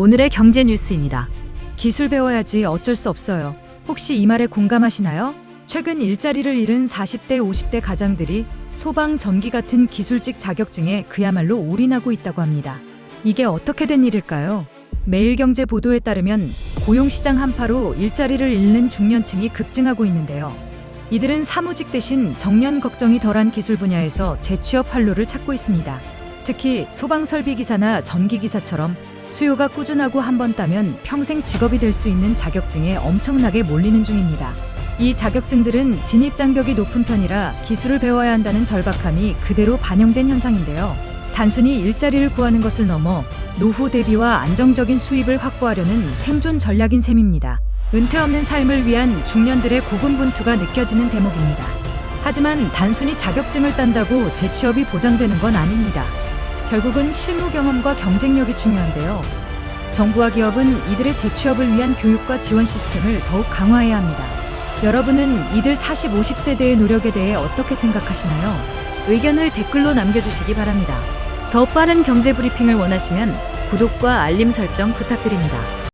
오늘의 경제 뉴스입니다. 기술 배워야지 어쩔 수 없어요. 혹시 이 말에 공감하시나요? 최근 일자리를 잃은 40대, 50대 가장들이 소방, 전기 같은 기술직 자격증에 그야말로 올인하고 있다고 합니다. 이게 어떻게 된 일일까요? 매일경제 보도에 따르면 고용시장 한파로 일자리를 잃는 중년층이 급증하고 있는데요. 이들은 사무직 대신 정년 걱정이 덜한 기술 분야에서 재취업 활로를 찾고 있습니다. 특히 소방설비기사나 전기기사처럼 수요가 꾸준하고 한 번 따면 평생 직업이 될 수 있는 자격증에 엄청나게 몰리는 중입니다. 이 자격증들은 진입 장벽이 높은 편이라 기술을 배워야 한다는 절박함이 그대로 반영된 현상인데요. 단순히 일자리를 구하는 것을 넘어 노후 대비와 안정적인 수입을 확보하려는 생존 전략인 셈입니다. 은퇴 없는 삶을 위한 중년들의 고군분투가 느껴지는 대목입니다. 하지만 단순히 자격증을 딴다고 재취업이 보장되는 건 아닙니다. 결국은 실무 경험과 경쟁력이 중요한데요. 정부와 기업은 이들의 재취업을 위한 교육과 지원 시스템을 더욱 강화해야 합니다. 여러분은 이들 40, 50세대의 노력에 대해 어떻게 생각하시나요? 의견을 댓글로 남겨주시기 바랍니다. 더 빠른 경제 브리핑을 원하시면 구독과 알림 설정 부탁드립니다.